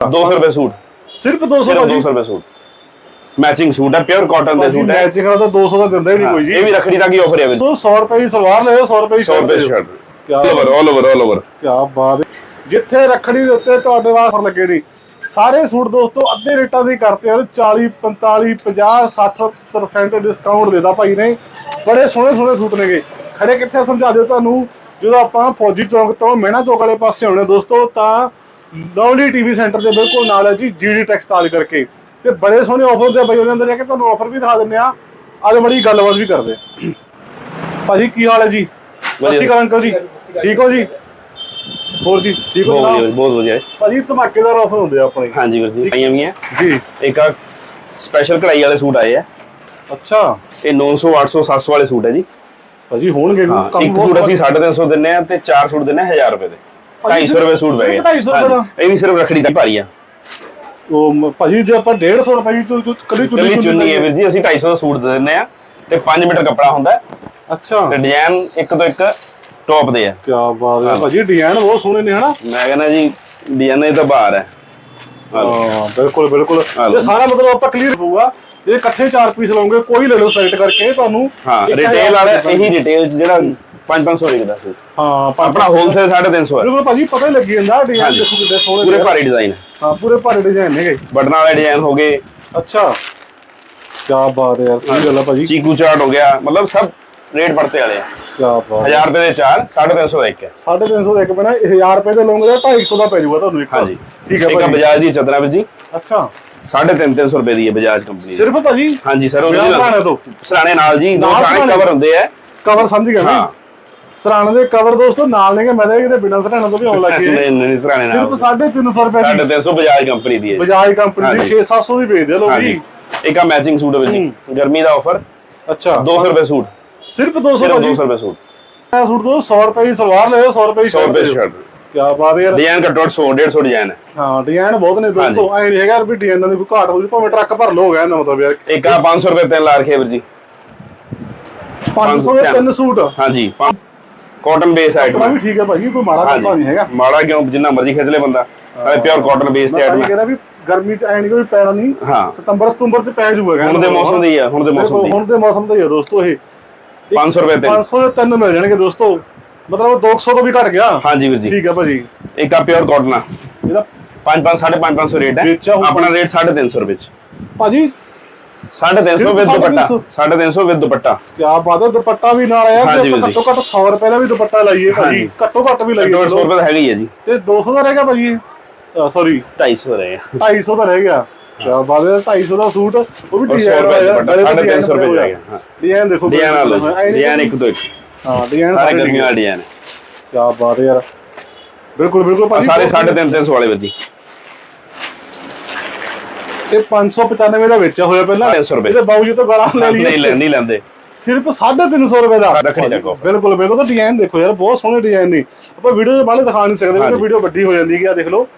200 ਰੁਪਏ ਸੂਟ। ਸਿਰਫ 200 ਸਿਰਫ ਭਾਜੀ। 200 ਰੁਪਏ ਸੂਟ। ਮੈਚਿੰਗ ਸੂਟ ਹੈ ਪਿਓਰ ਕਾਟਨ ਦੇ ਸੂਟ ਹੈ ਮੈਚਿੰਗ ਤਾਂ 200 ਦਾ ਦਿੰਦਾ ਹੀ ਨਹੀਂ ਕੋਈ ਜੀ। ਇਹ ਵੀ ਰੱਖੜੀ ਤੱਕ ਹੀ ਆਫਰ ਹੈ ਵੀਰ? ਤੋ 100 ਰੁਪਏ ਦੀ ਸਲਵਾਰ ਲੈ 100 ਰੁਪਏ ਦੀ 100 ਰੁਪਏ ਸ਼ਰਟ ਕਿਆ all over all over all over ਕੀ ਬਾਤ ਹੈ। ਜਿੱਥੇ ਰੱਖੜੀ ਦੇ ਉੱਤੇ ਤੁਹਾਡੇ ਵਾਸਤੇ ਲੱਗੇ ਨਹੀਂ। ਸਾਰੇ ਸੂਟ ਦੋਸਤੋ ਅੱਧੇ ਰੇਟਾਂ ਦੇ ਕਰਤੇ ਹਨ 40 45 50 60% ਡਿਸਕਾਊਂਟ ਦੇਦਾ ਭਾਈ ਨੇ। ਬੜੇ ਸੋਹਣੇ ਸੋਹਣੇ ਸੂਟ ਨੇਗੇ। ਖੜੇ ਕਿੱਥੇ ਸਮਝਾ ਦਿਓ ਤੁਹਾਨੂੰ। ਜਦੋਂ ਆਪਾਂ ਫੌਜੀ ਚੌਂਕ ਤੋਂ ਮਹਿਣਾ ਚੌਕ ਵਾਲੇ ਪਾਸੇ ਆਉਣੇ ਦੋਸਤੋ ਤਾਂ ਲਵਲੀ ਟੀਵੀ ਸੈਂਟਰ ਦੇ ਬਿਲਕੁਲ ਨਾਲ ਹੈ ਜੀ ਜੀਡੀ ਟੈਕਸਟਾਈਲ ਕਰਕੇ। ਤੇ ਬੜੇ ਸੋਹਣੇ ਆਫਰ ਦੇ ਬਈ ਉਹਦੇ ਅੰਦਰ ਜਾ ਕੇ ਤੁਹਾਨੂੰ ਆਫਰ ਵੀ ਦਿਖਾ ਦਿੰਦੇ ਆ। ਅੱਜ ਬੜੀ ਗੱਲਬਾਤ ਵੀ ਕਰਦੇ ਆ। ਭਾਜੀ ਕੀ ਹਾਲ ਹੈ ਜੀ? ਸਤਿ ਸ਼੍ਰੀ ਅਕਾਲ ਅੰਕਲ ਜੀ। ਠੀਕ ਹੋ ਜੀ? ਹੋਰ ਜੀ ਠੀਕ ਹੋ ਬਹੁਤ? ਵਧੀਆ ਬਹੁਤ ਵਧੀਆ। ਹੈ। ਭਾਜੀ ਧਮਾਕੇਦਾਰ ਆਫਰ ਹੁੰਦੇ ਆ ਆਪਣੇ। ਹਾਂਜੀ ਵੀਰ ਜੀ ਆਈਆਂ ਵੀ ਹੈ ਜੀ। ਇੱਕ ਆ ਸਪੈਸ਼ਲ ਕਢਾਈ ਵਾਲੇ ਸੂਟ ਆਏ ਆ। ਅੱਛਾ। ਇਹ 900 800 700 ਵਾਲੇ ਸੂਟ ਹੈ ਜੀ। ਭਾਜੀ ਹੋਣਗੇ ਕੰਮ ਇੱਕ ਸੂਟ ਅਸੀਂ ਵਧੀਆ। 350 ਦਿੰਨੇ ਆ ਤੇ ਚਾਰ ਸੂਟ ਦਿੰਨੇ ਆ 1000 ਰੁਪਏ ਦੇ। 250 ਰੁਪਏ ਸੂਟ ਪੈ ਸਿਰਫ ਗਿਆ 250 ਰੁਪਏ ਦਾ? ਹਾਂਜੀ, ਇਹ ਵੀ ਸਿਰਫ ਰੱਖੜੀ ਦੀ ਭਾਰੀ ਆ। ਉਹ ਮ- ਭਾਜੀ ਜੇ ਆਪਾਂ 150 ਰੁਪਏ ਦੀ ਤੂੰ ਕਦੀ ਕੱਲੀ ਚੁੰਨੀ ਹੈ ਵੀਰ ਜੀ ਅਸੀਂ 250 ਦਾ ਸੂਟ ਦੇ ਦਿੰਨੇ ਆ ਤੇ 5 ਮੀਟਰ ਕੱਪੜਾ ਹੁੰਦਾ ਹੈ। ਅੱਛਾ। ਤੇ ਡਿਜ਼ਾਈਨ ਇੱਕ ਤੋਂ ਇੱਕ ਟੌਪ ਦੇ ਆ। ਕੀ ਬਾਤ ਹੈ। ਭਾਜੀ ਡਿਜ਼ਾਈਨ ਬਹੁਤ ਸੋਹਣੇ ਨੇ ਹਨਾ? ਮੈਂ ਕਹਿੰਦਾ ਜੀ ਡਿਜ਼ਾਈਨ ਇਹ ਤਾਂ ਬਾਹਰ ਹੈ। ਹਾਂ। ਹਾਂ ਬਿਲਕੁਲ ਬਿਲਕੁਲ। ਹਾਂ। ਲਓ। ਇਹ ਸਾਰਾ ਮਤਲਬ ਆਪਾਂ ਕਲੀਅਰ ਹੋਊਗਾ। ਜੇ ਇਕੱਠੇ ਚਾਰ ਪੀਸ ਲਓਗੇ ਕੋਈ ਲੈ ਲਓ ਸਾਈਟ ਕਰਕੇ ਤੁਹਾਨੂੰ ਹਾਂ ਰਿਟੇਲ ਵਾਲਾ ਇਹੀ ਰਿਟੇਲ ਜਿਹੜਾ 5-500 ਵਿਕਦਾ ਸੂਟ ਹਾਂ ਪਾ- ਆਪਣਾ ਹੋਲਸੇਲ 350 ਹੈ। ਬਿਲਕੁਲ ਭਾਜੀ ਪਤਾ ਹੀ ਲੱਗੀ ਜਾਂਦਾ ਡਿਜ਼ਾਈਨ। ਦੇਖੋ ਕਿੱਡੇ ਸੋਹਣੇ ਪੂਰੇ। ਭਾਰੀ ਡਿਜ਼ਾਈਨ ਹਾਂ। ਪੂਰੇ ਭਾਰੇ ਡਿਜ਼ਾਈਨ ਨੇਗੇ ਬਟਨਾਂ ਵਾਲੇ ਡਿਜ਼ਾਈਨ ਹੋ ਗਏ। ਅੱਛਾ। ਕੀ ਬਾਤ ਹੈ ਯਾਰ ਸਹੀ ਗੱਲ ਹੈ ਭਾਜੀ। ਚੀਕੂ ਚਾਰਟ ਹੋ ਗਿਆ ਮਤਲਬ ਸਭ ਰੇਟ ਪੜਤੇ ਵਾਲੇ ਆ। ਬਾਤ 1000 ਰੁਪਏ ਦੇ ਚਾਰ 350 ਦਾ ਇੱਕ ਹੈ। 350 ਦਾ ਇੱਕ ਬਣਾ 1000 ਰੁਪਏ ਦੇ ਲਓਗੇ ਤਾਂ 250 ਦਾ ਪੈ ਜਾਊਗਾ ਤੁਹਾਨੂੰ ਇੱਕ। ਹਾਂਜੀ। ਠੀਕ ਹੈ ਇੱਕ ਭਾਜੀ। ਬਜਾਜ ਦੀ ਚਦਰਾ ਜੀ। ਅੱਛਾ। 350 ਰੁਪਏ ਦੀ ਹੈ ਬਜਾਜ ਕੰਪਨੀ ਸਿਰਫ ਭਾਜੀ? ਹਾਂਜੀ ਸਰ ਉਹਦੇ ਨਾਲ ਸਰਾਣੇ ਨਾਲ ਜੀ ਦੋ ਸਰਾਣੇ। ਕਵਰ ਹੁੰਦੇ ਆ। ਕਵਰ ਸਮਝ ਗਿਆ ਨਾ? ਸਰਾਣੇ ਦੇ ਕਵਰ ਦੋਸਤੋ ਨਾਲ ਨੇਗੇ ਮੈਂ ਤਾਂ ਕਿਤੇ ਬਿਨਾਂ ਸਰਾਣੇ ਤੋਂ ਵੀ ਆਉਣ ਲੱਗੇ ਨਹੀਂ ਨਹੀਂ ਸਰਾਣੇ ਨਾਲ ਸਿਰਫ 350 ਰੁਪਏ ਦੀ। 350 ਬਜਾਜ ਕੰਪਨੀ ਦੀ ਹੈ ਜੀ। ਬਜਾਜ ਕੰਪਨੀ ਦੀ ਹਾਂਜੀ। 6-700 ਦੀ ਵੇਚਦੇ ਆ ਲੋਕ ਜੀ। ਇੱਕ ਆ ਮੈਚਿੰਗ ਸੂਟ ਹੈ ਜੀ। ਗਰਮੀ ਦਾ ਆਫਰ ਅੱਛਾ। 200 ਰੁਪਏ ਸੂਟ। ਸਿਰਫ 200 ਸਿਰਫ ਭਾਜੀ। 200 ਰੁਪਏ ਸੂਟ। ਇਹ ਸੂਟ ਤੋਂ 100 ਰੁਪਏ ਦੀ ਸਲਵਾਰ ਲੈ 100 ਰੁਪਏ ਦੀ 100 ਰੁਪਏ ਸ਼ਰਟ ਕੀ ਬਾਤ ਹੈ ਯਾਰ। ਡਿਜ਼ਾਈਨ ਘੱਟੋ ਘੱਟ 100 150 ਡਿਜ਼ਾਈਨ ਹੈ। ਹਾਂ ਡਿਜ਼ਾਈਨ ਬਹੁਤ ਨੇ ਦੋਸਤੋ। ਐ ਨਹੀਂ ਹੈਗਾ ਵੀ ਡਿਜ਼ਾਈਨਾਂ ਦੀ ਕੋਈ ਘਾਟ ਹੋਊਗੀ ਭਾਵੇਂ ਟਰੱਕ ਭਰ ਲੋ ਹੋ ਗਿਆ ਇਹਦਾ ਮਤਲਬ ਯਾਰ। ਇੱਕ ਆ 500 ਰੁਪਏ ਤਿੰਨ ਲਾ ਰਖੇ ਵੀਰ ਜੀ। 500 ਦੇ ਤਿੰਨ ਸੂਟ। ਹਾਂਜੀ ਕਾਟਨ ਬੇਸ ਆਈਟਮ ਵੀ ਠੀਕ ਹੈ ਭਾਜੀ ਕੋਈ ਮਾੜਾ ਕੱਪੜਾ ਨਹੀਂ ਹੈਗਾ। ਮਾੜਾ ਕਿਉਂ ਜਿੰਨਾ ਮਰਜ਼ੀ ਖਿੱਚ ਲੈ ਬੰਦਾ। ਨਾਲੇ ਪਿਓਰ ਕਾਟਨ ਬੇਸ ਤੇ ਤਾਂ ਆਈਟਮ ਇਹ ਕਹਿੰਦਾ ਵੀ ਗਰਮੀ ਚ ਐ ਨਹੀਂ ਕੋਈ ਪੈਣਾ ਨਹੀਂ। ਹਾਂ। ਸਤੰਬਰ ਸਤੰਬਰ ਚ ਪੈ ਜਾਊਗਾ ਹੁਣ ਦੇ ਮੌਸਮ ਦੀ ਆ ਹੁਣ ਦੇ ਮੌਸਮ ਦੀ। ਹੁਣ ਦੇ ਮੌਸਮ ਦਾ ਹੀ ਆ ਦੋਸਤੋ ਇਹ। 500 ਰੁਪਏ ਤਿੰਨ। 500 ਦੇ ਤਿੰਨ ਮਿਲ ਜਾਣਗੇ ਦੋਸਤੋ। ਮਤਲਬ 200 ਤੋਂ ਵੀ ਘਟ ਗਿਆ। ਹਾਂਜੀ ਵੀਰ ਜੀ। ਠੀਕ ਹੈ ਭਾਜੀ। ਇੱਕ ਆ ਪਿਓਰ ਕਾਟਨ ਆ। ਇਹਦਾ 5 5 550 ਰੇਟ ਹੈ। ਆਪਣਾ ਰੇਟ 350 ਰੁਪਏ ਚ। ਭਾਜੀ 350 ਸਿਰਫ ਵਿਦ ਦੁਪੱਟਾ। 350 350 ਵਿਦ ਦੁਪੱਟਾ। ਕਿਆ ਬਾਤ ਹੈ ਦੁਪੱਟਾ ਵੀ ਨਾਲ ਆਇਆ। ਘੱਟੋ ਘੱਟ 100 ਰੁਪਏ ਦਾ ਵੀ ਦੁਪੱਟਾ ਲਾਈਏ ਭਾਜੀ। ਘੱਟੋ ਘੱਟ ਵੀ ਲਾਈਏ 100 ਰੁਪਏ ਦਾ ਹੈਗਾ ਹੀ ਹੈ ਜੀ। ਤੇ 200 ਦਾ ਰਹਿ ਗਿਆ ਭਾਜੀ। ਸੌਰੀ 250 ਰਹੇਗਾ 250 ਦਾ ਰਹਿ ਗਿਆ। ਕਿਆ ਬਾਤ ਹੈ 250 ਦਾ ਸੂਟ ਉਹ ਵੀ ਔਰ 100 ਡਿਜ਼ਾਈਨ ਦੁਪੱਟਾ 350 ਰੁਪਏ ਜਾਏਗਾ ਹਾਂ। ਡਿਜ਼ਾਈਨ ਦੇਖੋ ਡਿਜ਼ਾਈਨ ਕਿ- ਇੱਕ ਤੋਂ ਇੱਕ ਹਾਂ ਡਿਜ਼ਾਈਨ ਸਾਰੇ ਗਰਮੀਆਂ ਵਾਲਾ ਡਿਜ਼ਾਈਨ ਕਿਆ ਬਾਤ ਹੈ ਯਾਰ। ਬਿਲਕੁਲ ਬਿਲਕੁਲ ਭਾਜੀ। ਸਾਰੇ 350 300 ਵਾਲੇ ਵੀਰ ਜੀ। ਇਹ 595 ਦਾ ਵੇਚਿਆ ਹੋਇਆ ਪਹਿਲਾਂ। 300 ਰੁਪਏ। ਇਹਦੇ ਬਾਊ ਜੀ ਤੋਂ ਗਾਲਾਂ ਲੈ ਨਹੀਂ ਲਈਏ ਲੈ- ਨਹੀਂ ਲੈਂਦੇ। ਸਿਰਫ 350 ਰੁਪਏ ਦਾ। ਰੱਖਣੀ ਚੱਕੋ। ਬਿਲਕੁਲ ਬਿਲਕੁਲ। ਤਾਂ ਡਿਜ਼ਾਈਨ ਦੇਖੋ ਯਾਰ ਬਹੁਤ ਸੋਹਣੇ ਡਿਜ਼ਾਈਨ ਨੇ। ਆਪਾਂ ਵੀਡੀਓ ਦੇ ਬਾਲੇ ਦਿਖਾ ਨਹੀਂ ਸਕਦੇ ਕਿਉਂਕਿ। ਵੀਡੀਓ ਵੱਡੀ ਹੋ ਜਾਂਦੀ ਹੈ ਆ ਦੇਖ ਲਓ।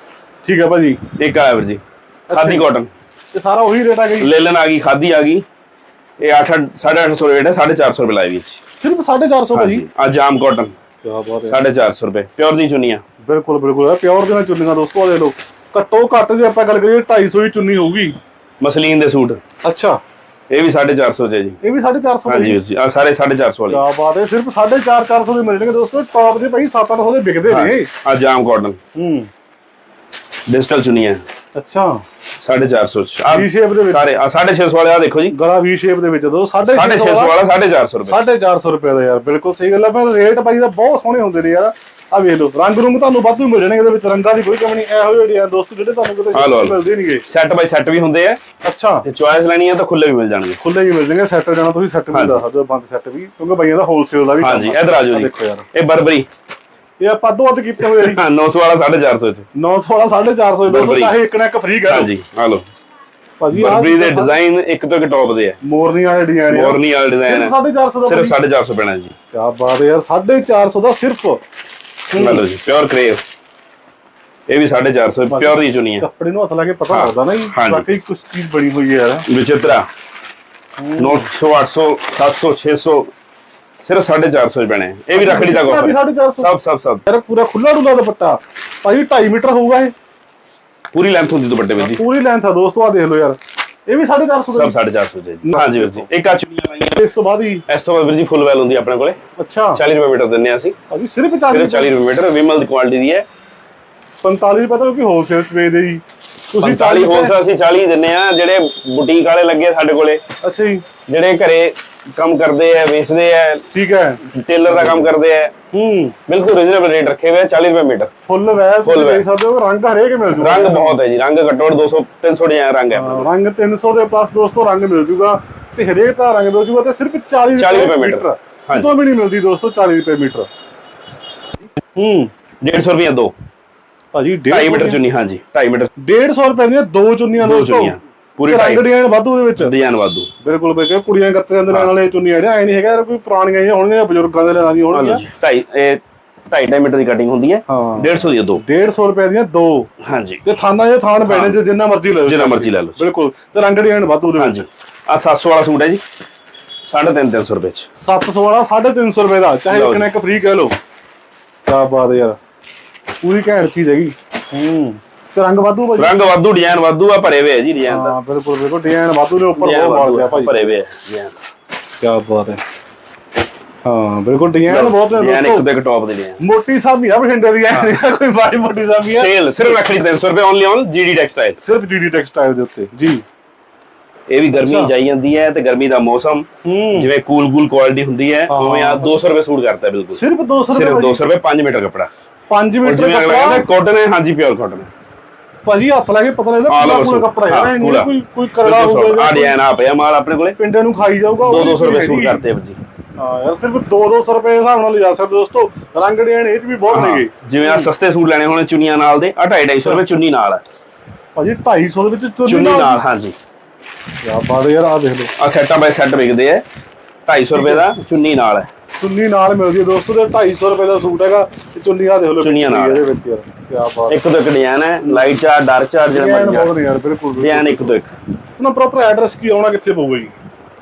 ਠੀਕ ਹੈ ਭਾਜੀ। ਇੱਕ ਆਇਆ ਵੀਰ ਜੀ ਖਾਦੀ ਕਾਟਨ ਇਹ ਸਾਰਾ ਉਹੀ ਰੇਟ ਆ ਗਈ ਲੇਲਨ ਆ ਗਈ ਖਾਦੀ ਆ ਗਈ। ਇਹ 8 850 ਰੇਟ ਹੈ 450 ਰੁਪਏ ਲਾਈ ਵਿੱਚ ਸਿਰਫ 450 ਭਾਜੀ। ਆ ਜਾਮ ਕਾਟਨ ਕੀ ਬਾਤ ਹੈ। 450 ਰੁਪਏ। ਪਿਓਰ ਦੀ ਚੁੰਨੀਆਂ। ਬਿਲਕੁਲ ਬਿਲਕੁਲ। ਪਿਓਰ ਦੇ ਨਾਲ ਚੁੰਨੀਆਂ ਦੋਸਤੋ ਆ ਦੇਖ ਲਓ। ਘੱਟੋ ਘੱਟ ਜੇ ਆਪਾਂ ਗੱਲ ਕਰੀਏ 250 ਹੀ ਚੁੰਨੀ ਹੋਊਗੀ। ਮਸਲੀਨ ਦੇ ਸੂਟ। ਅੱਛਾ। ਇਹ ਵੀ 450 ਚ ਹੈ ਜੀ। ਇਹ ਵੀ 450 ਹਾਂਜੀ ਜੀ ਆ ਸਾਰੇ 450 ਵਾਲੇ। ਕੀ ਬਾਤ ਹੈ ਸਿਰਫ 450 400 ਦੇ ਮਿਲ ਜਾਣਗੇ ਦੋਸਤੋ ਟੌਪ ਦੇ ਭਾਈ 7-800 ਦੇ ਵਿਕਦੇ ਨੇ। ਆ ਜਾਮ ਕਾਟਨ ਹੂੰ। ਡਿਜੀਟਲ ਚੁੰਨੀਆਂ ਅੱਛਾ। 450 ਚ। ਆ ਵੀ ਸ਼ੇਪ ਦੇ ਵਿੱਚ। ਸਾਰੇ ਆ 650 ਵਾਲੇ ਆ ਦੇਖੋ ਜੀ। ਗਲਾ ਵੀ ਸ਼ੇਪ ਦੇ ਵਿੱਚ ਦੋ 650 650 ਵਾਲਾ। 450 ਰੁਪਏ। 450 ਰੁਪਏ ਦਾ ਯਾਰ ਬਿਲਕੁਲ ਸਹੀ ਗੱਲ ਹੈ ਪਰ ਰੇਟ ਭਾਈ ਦਾ ਬਹੁਤ ਸੋਹਣੇ ਹੁੰਦੇ ਨੇ ਯਾਰ। ਆ ਵੇਖ ਲਓ ਰੰਗ ਰੁੰਗ ਤੁਹਾਨੂੰ ਵਾਧੂ ਮਿਲ ਜਾਣਗੇ ਇਹਦੇ ਵਿੱਚ ਰੰਗਾਂ ਦੀ ਕੋਈ ਕਮੀ ਨਹੀਂ ਇਹੋ ਜਿਹੇ ਆ ਦੋਸਤ ਜਿਹੜੇ ਤੁਹਾਨੂੰ ਕਿਤੇ ਆ ਆ। ਮਿਲਦੇ ਨਹੀਂਗੇ ਸੈੱਟ ਬਾਈ ਸੈੱਟ ਵੀ ਹੁੰਦੇ ਆ। ਅੱਛਾ। ਜੇ ਚੁਆਇਸ ਲੈਣੀ ਹੈ ਤਾਂ ਖੁੱਲੇ ਵੀ ਮਿਲ ਜਾਣਗੇ। ਖੁੱਲੇ ਹੀ ਮਿਲ ਜਾਣਗੇ ਸੈੱਟ ਜਾਣਾ ਤੁਸੀਂ ਸੈੱਟ ਵੀ ਦੱਸ ਸਕਦੇ ਹੋ ਬੰਦ ਸੈੱਟ ਵੀ ਕਿਉਂਕਿ ਭਾਈਆਂ ਦਾ ਹੋਲਸੇਲ ਦਾ ਵੀ ਹਾਂਜੀ ਆ। ਇਧਰ ਆ ਆਹ ਜੀ। ਦੇਖੋ ਯਾਰ। ਇਹ ਬਰਬਰੀ। ਇਹ ਆਪਾਂ ਦੋ ਅੱਧ ਕੀਤੇ ਹੋਏ ਜੀ। ਹਾਂ 900 ਵਾਲਾ 450 ਚ। 900 ਵਾਲਾ 450 ਦੋਸਤੋ। ਚਾਹੇ ਇੱਕ ਨਾ ਇੱਕ ਫ੍ਰੀ ਕਰ ਹਾਂਜੀ ਆ ਲਓ। ਭਾਜੀ ਬਰਬਰੀ ਦੇ ਡਿਜ਼ਾਈਨ ਇੱਕ ਤੋਂ ਇੱਕ ਟੌਪ ਦੇ ਆ। ਮੋਰਨੀ ਵਾਲੇ ਡਿਜ਼ਾਈਨ ਆ। ਮੋਰਨੀ ਵਾਲਾ ਡਿਜ਼ਾਈਨ ਹੈ 450 ਦਾ ਸਿਰਫ 450 ਪੈਣਾ ਜੀ। ਕੀ ਬਾਤ ਹੈ ਯਾਰ 450 ਦਾ ਸਿਰਫ। ਲਓ ਜੀ ਪਿਓਰ ਕਰੇਵ ਇਹ ਵੀ 450 ਪਿਓਰ ਦੀ ਚੁਣੀ ਹੈ ਕੱਪੜੇ ਨੂੰ ਹੱਥ ਲਾ ਕੇ ਪਤਾ ਲੱਗਦਾ ਨਾ ਹਾਂਜੀ। ਵਾਕਈ ਕੁਝ ਚੀਜ਼ ਬਣੀ ਹੋਈ ਹੈ ਯਾਰ। ਵਿਚਿਤਰਾ। 900 800 700 600 ਸਿਰਫ 450 ਚ ਪੈਣੇ। ਇਹ ਵੀ ਰੱਖੜੀ ਦਾ 450 ਸਭ ਸਭ ਸਭ। ਯਾਰ ਪੂਰਾ ਖੁੱਲਾ ਡੁੱਲਾ ਦੁਪੱਟਾ। ਭਾਜੀ 2.5 ਮੀਟਰ ਹੋਊਗਾ ਇਹ। ਪੂਰੀ ਲੈਂਥ ਹੁੰਦੀ ਦੁਪੱਟੇ ਵਿੱਚ ਪੂਰੀ ਲੈਂਥ ਆ ਦੋਸਤੋ ਆ ਦੇਖ ਲਓ ਯਾਰ। ਇਹ ਵੀ 450 ਸਭ 450 ਜੀ। ਹਾਂਜੀ ਵੀਰ ਜੀ ਇੱਕ ਆ ਚੁੰਨੀਆਂ ਲਾਈਆਂ ਇਸ ਤੋਂ ਬਾਅਦ ਹੀ? ਇਸ ਤੋਂ ਬਾਅਦ ਵੀਰ ਜੀ ਫੁੱਲ ਵੈਲ ਹੁੰਦੀ ਆਪਣੇ ਕੋਲੇ। ਅੱਛਾ। 40 ਰੁਪਏ ਮੀਟਰ ਦਿੰਨੇ ਆ ਅਸੀਂ। ਭਾਜੀ ਸਿਰਫ ਸਿਰਫ 40 40 ਰੁਪਏ ਮੀਟਰ ਵਿਮਲ ਦੀ ਕੁਆਲਿਟੀ ਦੀ ਹੈ। 45 ਰੁਪਏ ਤਾਂ ਕਿ ਹੋਲਸੇਲ ਚ ਵੇਚਦੇ ਜੀ। ਤੁਸੀਂ 40 ਹੋਲਸੇਲ ਅਸੀਂ 40 ਦਿੰਨੇ ਆ ਜਿਹੜੇ ਬੁਟੀਕ ਵਾਲੇ ਲੱਗੇ ਸਾਡੇ ਕੋਲੇ। ਅੱਛਾ ਜੀ। ਜਿਹੜੇ ਘਰੇ ਕੰਮ ਕਰਦੇ ਆ ਵੇਚਦੇ ਆ। ਠੀਕ ਹੈ। ਟੇਲਰ ਦਾ ਕੰਮ ਕਰਦੇ ਆ। ਹੂੰ ਬਿਲਕੁਲ ਰੀਜ਼ਨੇਬਲ ਰੇਟ ਰੱਖੇ ਹੋਏ ਆ 40 ਰੁਪਏ ਮੀਟਰ। ਫੁੱਲ ਵੈਸ Full ਦੇਖ ਵੈਸ। ਸਕਦੇ ਹੋ ਰੰਗ ਹਰੇਕ ਮਿਲ ਜੂਗਾ। ਰੰਗ ਬਹੁਤ ਹੈ ਜੀ ਰੰਗ ਘੱਟੋ ਘੱਟ 200 300 ਡਿਜ਼ਾਈਨ ਰੰਗ ਹੈ ਆਪਣੇ ਹਾਂ, ਕੋਲ। ਰੰਗ 300 ਦੇ ਪਲੱਸ ਦੋਸਤੋ ਰੰਗ ਮਿਲ ਜੂਗਾ ਤੇ ਹਰੇਕ ਦਾ ਰੰਗ ਮਿਲ ਜੂਗਾ ਤੇ ਸਿਰਫ 40 40 ਰੁਪਏ ਮੀਟਰ। ਹਾਂਜੀ। ਕਿਤੋਂ ਵੀ ਨਹੀਂ ਮਿਲਦੀ ਦੋਸਤੋ 40 ਰੁਪਏ ਮੀਟਰ। ਹੂੰ 150 ਰੁਪਏ ਦੋ। ਭਾਜੀ 2.5 ਮੀਟਰ ਚੁੰਨੀ ਹਾਂਜੀ 2.5 ਮੀਟਰ। 150 ਰੁਪਏ ਦੀਆਂ ਦੋ ਚੁੰਨੀਆਂ ਦੋ ਦੋਸਤੋ। ਚੁੰਨੀਆਂ। ਪੂਰੀ ਰੰਗ 2.5 ਡਿਜ਼ਾਈਨ ਵਾਧੂ ਦੇ ਵਿੱਚ। ਡਿਜ਼ਾਈਨ ਵਾਧੂ। ਬਿਲਕੁਲ ਬਿਲਕੁਲ। ਕੁੜੀਆਂ ਗੱਤਿਆਂ ਦੇ ਲੈਣ ਵਾਲੇ ਚੁੰਨੀਆਂ ਜਿਹੜੇ ਐ ਨਹੀਂ ਹੈਗਾ ਯਾਰ ਕੋਈ ਪੁਰਾਣੀਆਂ ਹੀ ਹੋਣਗੀਆਂ ਬਜ਼ੁਰਗਾਂ ਦੇ ਲੈਣਾ ਨਹੀਂ ਹੋਣਗੀਆਂ। ਹਾਂਜੀ। 2.5 ਇਹ 2.5 ਮੀਟਰ ਦੀ ਕਟਿੰਗ ਹੁੰਦੀ ਹੈ। ਹਾਂ। 150 ਦੀ। ਦੋ 150 ਰੁਪਏ ਦੀਆਂ ਦੋ। ਹਾਂਜੀ। ਤੇ ਥਾਨਾ ਇਹ ਥਾਨ ਪੈਣੇ ਜੇ ਜਿੰਨਾ ਮਰਜ਼ੀ ਲੈ ਲਓ। ਜਿੰਨਾ ਮਰਜ਼ੀ ਲੈ ਲਓ। ਬਿਲਕੁਲ। ਤੇ ਰੰਗ ਡਿਜ਼ਾਈਨ ਵਾਧੂ ਦੇ ਵਿੱਚ। ਆ 700 ਵਾਲਾ ਸੂਟ ਹੈ ਜੀ। 350 300 ਰੁਪਏ ਚ। 700 ਵਾਲਾ 350 ਰੁਪਏ ਦਾ। ਚਾਹੇ ਇੱਕ ਨਾ ਇੱਕ ਫ੍ਰੀ ਕਹਿ ਲਓ। ਕਿਆ ਬਾਤ ਯਾਰ। ਪੂਰੀ ਘੈਂਟ ਚੀਜ਼ ਹੈਗੀ। ਹੂੰ। ਤੇ ਰੰਗ ਵਾਧੂ ਭਾਜੀ? ਰੰਗ ਵਾਧੂ ਡਿਜ਼ਾਈਨ ਵਾਧੂ ਆ ਭਰੇ ਹੋਏ ਆ ਜੀ ਡਿਜ਼ਾਈਨ ਦਾ ਹਾਂ ਬਿਲਕੁਲ ਬਿਲਕੁਲ ਡਿਜ਼ਾਈਨ ਵਾਧੂ ਦੇ ਉੱਪਰ ਬਹੁਤ ਮਾਰ ਗਿਆ ਭਾਜੀ। ਭਰੇ ਹੋਏ ਆ ਡਿਜ਼ਾਈਨ। ਕਿਆ ਬਾਤ ਹੈ। ਹਾਂ ਬਿਲਕੁਲ ਡਿਜ਼ਾਈਨ ਬਹੁਤ ਹੈ ਡਿਜ਼ਾਈਨ ਇੱਕ ਇੱਕ ਟੌਪ ਦੇ ਡਿਜ਼ਾਈਨ। ਮੋਟੀ ਸਾਮੀ ਆ ਬਠਿੰਡੇ ਦੀ ਨਹੀਂ ਕੋਈ ਬਾੜੀ ਮੋਟੀ ਸਾਮੀ ਆ। ਸੇਲ ਸਿਰਫ ਰੱਖੜੀ 300 ਰੁਪਏ ਓਨਲੀ ਔਨ ਜੀਡੀ ਟੈਕਸਟਾਈਲ ਸਿਰਫ ਡੀਡੀ ਟੈਕਸਟਾਈਲ ਦੇ ਉੱਤੇ ਜੀ। ਇਹ ਵੀ ਗਰਮੀ। ਜਾਈ ਜਾਂਦੀ ਹੈ ਤੇ ਗਰਮੀ ਦਾ ਮੌਸਮ ਹੂੰ। ਜਿਵੇਂ ਕੂਲ ਕੂਲ ਕੁਆਲਿਟੀ ਹੁੰਦੀ ਹੈ ਹਾਂ। ਉਵੇਂ ਆ 200 ਰੁਪਏ ਸੂਟ ਕਰਤਾ ਹੈ ਬਿਲਕੁਲ। ਸਿਰਫ 200 ਸਿਰਫ ਰੁਪਏ 200 ਰੁਪਏ 5 ਮੀਟਰ ਕੱਪੜਾ। 5 ਔਰ ਮੀਟਰ ਕੱਪੜਾ। ਕਾਟਨ ਹੈ ਹਾਂਜੀ ਪਿਓਰ ਕਾਟਨ ਹੈ। ਭਾਜੀ ਹੱਥ ਲਾ ਕੇ ਪਤਾ ਲੱਗਦਾ ਹਾਂ, ਪੂਰਾ ਪੂਰਾ। ਕੱਪੜਾ ਯਾਰ ਹਾਂ, ਨਹੀਂ। ਕੋਈ ਕੋਈ ਕਰੜਾ ਹੋਊਗਾ ਆ ਜਾਂ ਡਿਜ਼ਾਈਨ ਆ ਪਿਆ ਮਾਲ ਆਪਣੇ ਕੋਲੇ। ਪਿੰਡੇ ਨੂੰ ਖਾਈ ਜਾਊਗਾ ਉਹ 200 ਰੁਪਏ ਸੂਟ। ਕਰਤੇ ਆ ਜੀ ਹਾਂ ਯਾਰ ਸਿਰਫ 2-200 ਰੁਪਏ ਦੇ ਹਿਸਾਬ ਨਾਲ ਲਿਜਾ ਸਕਦੇ ਦੋਸਤੋ। ਰੰਗ ਡਿਜ਼ਾਈਨ ਇਹ ਚ ਵੀ ਬਹੁਤ ਨੇਗੇ। ਜਿਵੇਂ ਆ ਸਸਤੇ ਸੂਟ ਲੈਣੇ ਹੋਣੇ ਚੁੰਨੀਆਂ ਨਾਲ ਦੇ ਆ 250 ਰੁਪਏ ਚੁੰਨੀ ਨਾਲ ਹੈ ਭਾਜੀ 250 ਦੇ ਵਿੱਚ ਚੁੰਨੀ ਨਾਲ? ਹਾਂਜੀ। ਯਾ ਬਾਤ ਯਾਰ ਆ ਦੇਖ ਲਓ। ਆ ਸੈਟਾਂ ਬਾਈ ਸੈੱਟ ਵਿਕਦੇ ਆ। 250 ਰੁਪਏ ਦਾ ਚੁੰਨੀ ਨਾਲ। ਹੈ ਚੁੰਨੀ ਨਾਲ ਮਿਲਦੀ ਹੈ ਦੋਸਤੋ ਤੇ 250 ਰੁਪਏ ਦਾ ਸੂਟ ਹੈਗਾ ਤੇ ਚੁੰਨੀ ਆ ਦੇਖ ਲਓ ਚੁੰਨੀਆਂ ਨਾਲ। ਇਹਦੇ ਵਿੱਚ ਯਾਰ ਕਿਆ ਬਾਤ ਇੱਕ ਤੋਂ ਇੱਕ ਡਿਜ਼ਾਈਨ ਹੈ ਲਾਈਟ ਚਾਰ ਡਾਰਕ ਚਾਰ ਜਿਹੜਾ ਮਰਜ਼ੀ ਬਹੁਤ ਯਾਰ ਬਿਲਕੁਲ ਡਿਜ਼ਾਈਨ ਇੱਕ ਤੋਂ ਇੱਕ। ਨਾ ਪ੍ਰੋਪਰ ਐਡਰੈਸ ਕੀ ਆਉਣਾ ਕਿੱਥੇ ਪਊਗਾ ਜੀ?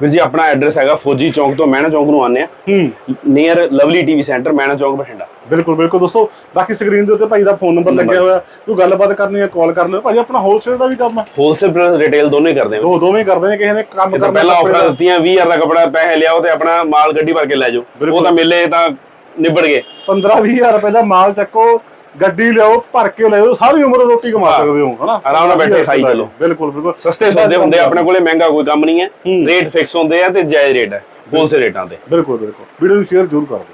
ਵੀਰ ਜੀ ਆਪਣਾ ਐਡਰੈਸ ਹੈਗਾ ਫੌਜੀ ਚੌਂਕ ਤੋਂ ਮਹਿਣਾ ਚੌਂਕ ਨੂੰ ਆਉਂਦੇ ਆ। ਹੂੰ। Near lovely TV centre Mehna Chowk Bathinda. ਬਿਲਕੁਲ ਬਿਲਕੁਲ ਦੋਸਤੋ ਬਾਕੀ ਸਕਰੀਨ ਦੇ ਉੱਤੇ ਭਾਈ ਦਾ ਫੋਨ ਨੰਬਰ ਲੱਗਿਆ ਹੋਇਆ ਕੋਈ ਗੱਲਬਾਤ ਕਰਨੀ ਹੈ ਕਾਲ ਕਰ ਲਿਓ। ਭਾਜੀ ਆਪਣਾ ਹੋਲਸੇਲ ਦਾ ਵੀ ਕੰਮ ਹੈ? ਹੋਲਸੇਲ ਰਿਟੇਲ ਦੋਨੋਂ ਹੀ ਕਰਦੇ ਆ ਦੋ ਦੋਵੇਂ ਕਰਦੇ ਨੇ ਕਿਸੇ ਨੇ ਕੰਮ ਕਰਨਾ ਪਹਿਲਾਂ ਆਫਰਾਂ। ਦਿੱਤੀਆਂ 20000 ਦਾ ਕਪੜਾ ਪੈਸੇ ਲਿਆਓ ਤੇ ਆਪਣਾ ਮਾਲ ਗੱਡੀ ਭਰ ਕੇ ਲੈ ਜਾਓ। ਉਹ ਤਾਂ ਮਿਲੇ ਤਾਂ ਨਿਬੜ ਗਏ। 15-20000 ਰੁਪਏ ਦਾ ਮਾਲ ਚੱਕੋ ਗੱਡੀ ਲਿਆਓ ਭਰ ਕੇ ਲਿਆਓ ਸਾਰੀ ਉਮਰ ਰੋਟੀ ਕਮਾ ਹਾਂ। ਸਕਦੇ ਹੋ ਹਨਾ? ਆਰਾਮ ਨਾਲ ਬੈਠੇ ਖਾਈ ਚੱਲੋ। ਬਿਲਕੁਲ ਬਿਲਕੁਲ। ਸਸਤੇ ਸੌਦੇ ਹੁੰਦੇ ਆਪਣੇ ਕੋਲੇ ਮਹਿੰਗਾ ਕੋਈ ਕੰਮ ਨਹੀਂ ਹੈ। ਹੂੰ। ਰੇਟ ਫਿਕਸ ਹੁੰਦੇ ਆ ਤੇ ਜਾਇਜ਼ ਰੇਟ ਹੈ ਹੋਲਸੇਲ ਰੇਟਾਂ ਤੇ। ਬਿਲਕੁਲ ਬਿਲਕੁਲ। ਵੀਡੀਓ ਨੂੰ ਸ਼ੇਅਰ ਜ਼ਰੂਰ ਕਰੋ